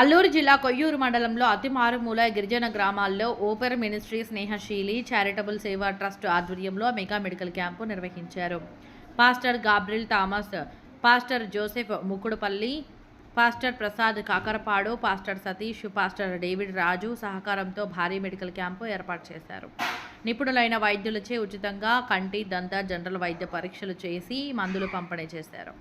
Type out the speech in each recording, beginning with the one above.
అల్లూరు జిల్లా కొయ్యూరు మండలంలో అతి మారుమూల గిరిజన గ్రామాల్లో ఓపెర్ మినిస్ట్రీ స్నేహశీలి చారిటబుల్ సేవా ట్రస్ట్ ఆధ్వర్యంలో మెగా మెడికల్ క్యాంపు నిర్వహించారు. Pastor Gabriel Thomas pastor Joseph Mukkudupalli pastor Prasad Kakarapadu pastor Satish pastor David Raju సహకారంతో భారీ మెడికల్ క్యాంపు ఏర్పాటు చేశారు. నిపుణులైన వైద్యులచే ఉచితంగా కంటి దంత జనరల్ వైద్య పరీక్షలు చేసి మందులు పంపిణీ చేశారు.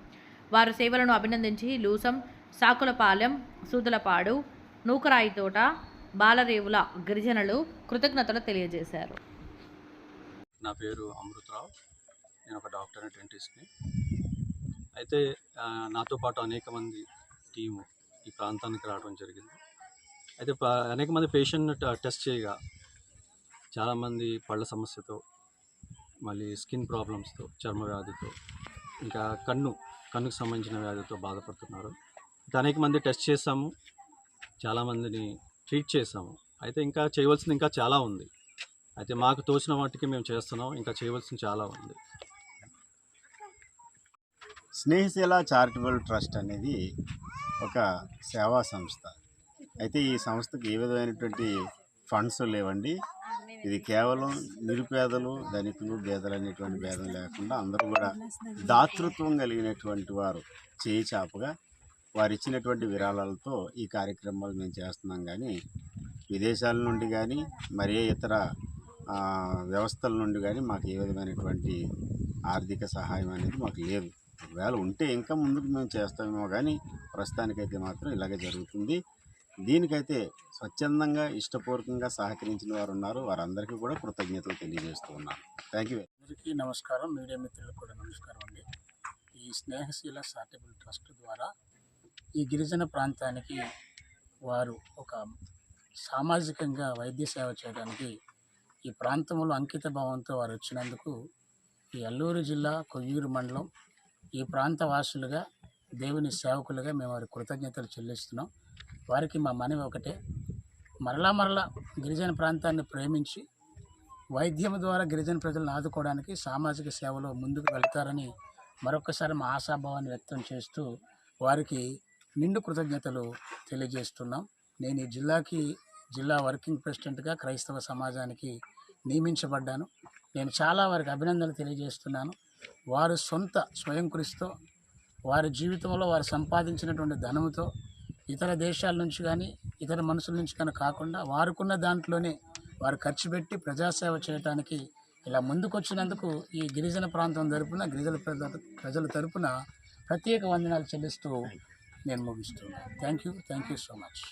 వారి సేవలను అభినందించి లూసం సాకులపాలెం సూదులపాడు నూకరాయి తోట బాలరేవుల గిరిజనులు కృతజ్ఞతలు తెలియజేశారు. నా పేరు అమృతరావు నేను ఒక డాక్టర్ అండ్ డెంటిస్ట్ని అయితే నాతో పాటు అనేక మంది టీము ఈ ప్రాంతానికి రావడం జరిగింది. అయితే అనేక మంది పేషెంట్ టెస్ట్ చేయగా చాలామంది పళ్ళ సమస్యతో మళ్ళీ స్కిన్ ప్రాబ్లమ్స్తో చర్మ వ్యాధితో ఇంకా కన్ను కన్నుకు సంబంధించిన వ్యాధితో బాధపడుతున్నారు. అయితే అనేక మంది టెస్ట్ చేసాము చాలామందిని ట్రీట్ చేసాము అయితే ఇంకా చేయవలసింది ఇంకా చాలా ఉంది. అయితే మాకు తోచిన వాటికి మేము చేస్తున్నాం ఇంకా చేయవలసింది చాలా ఉంది. స్నేహశీల చారిటబుల్ ట్రస్ట్ అనేది ఒక సేవా సంస్థ. అయితే ఈ సంస్థకి ఏ విధమైనటువంటి ఫండ్స్ లేవండి. ఇది కేవలం నిరుపేదలు ధనికులు పేదలు అనేటువంటి భేదం లేకుండా అందరూ కూడా దాతృత్వం కలిగినటువంటి వారు చేయి చాపగా వారు ఇచ్చినటువంటి విరాళాలతో ఈ కార్యక్రమాలు మేము చేస్తున్నాం. కానీ విదేశాల నుండి కానీ మరే ఇతర వ్యవస్థల నుండి కానీ మాకు ఏ విధమైనటువంటి ఆర్థిక సహాయం అనేది మాకు లేదు. ఒకవేళ ఉంటే ఇంకా ముందుకు మేము చేస్తామేమో కానీ ప్రస్తుతానికైతే మాత్రం ఇలాగే జరుగుతుంది. దీనికైతే స్వచ్ఛందంగా ఇష్టపూర్వకంగా సహకరించిన వారు ఉన్నారు వారందరికీ కూడా కృతజ్ఞతలు తెలియజేస్తూ ఉన్నాను. థ్యాంక్ యూ అందరికీ నమస్కారం. మీడియా మిత్రులకు కూడా నమస్కారం అండి. ఈ స్నేహశీల చారిటబుల్ ట్రస్ట్ ద్వారా ఈ గిరిజన ప్రాంతానికి వారు ఒక సామాజికంగా వైద్య సేవ చేయడానికి ఈ ప్రాంతంలో అంకిత భావంతో వారు వచ్చినందుకు ఈ అల్లూరు జిల్లా కొయ్యూరు మండలం ఈ ప్రాంత వాసులుగా దేవుని సేవకులుగా మేము వారి కృతజ్ఞతలు చెల్లిస్తున్నాం. వారికి మా మనవి ఒకటే. మరలా మరలా గిరిజన ప్రాంతాన్ని ప్రేమించి వైద్యం ద్వారా గిరిజన ప్రజలను ఆదుకోవడానికి సామాజిక సేవలో ముందుకు వెళ్తారని మరొకసారి మా ఆశాభావాన్ని వ్యక్తం చేస్తూ వారికి నిండు కృతజ్ఞతలు తెలియజేస్తున్నాం. నేను ఈ జిల్లాకి జిల్లా వర్కింగ్ ప్రెసిడెంట్గా క్రైస్తవ సమాజానికి నియమించబడ్డాను. నేను చాలా వారికి అభినందనలు తెలియజేస్తున్నాను. వారు సొంత స్వయం కృషితో వారి జీవితంలో వారు సంపాదించినటువంటి ధనముతో ఇతర దేశాల నుంచి కానీ ఇతర మనుషుల నుంచి కానీ కాకుండా వారుకున్న దాంట్లోనే వారు ఖర్చు పెట్టి ప్రజాసేవ చేయడానికి ఇలా ముందుకొచ్చినందుకు ఈ గిరిజన ప్రాంతం తరపున గిరిజన ప్రజల ప్రజల తరపున ప్రత్యేక వందనాలు చెల్లిస్తూ నేను ముగిస్తున్నాను. Thank you thank you so much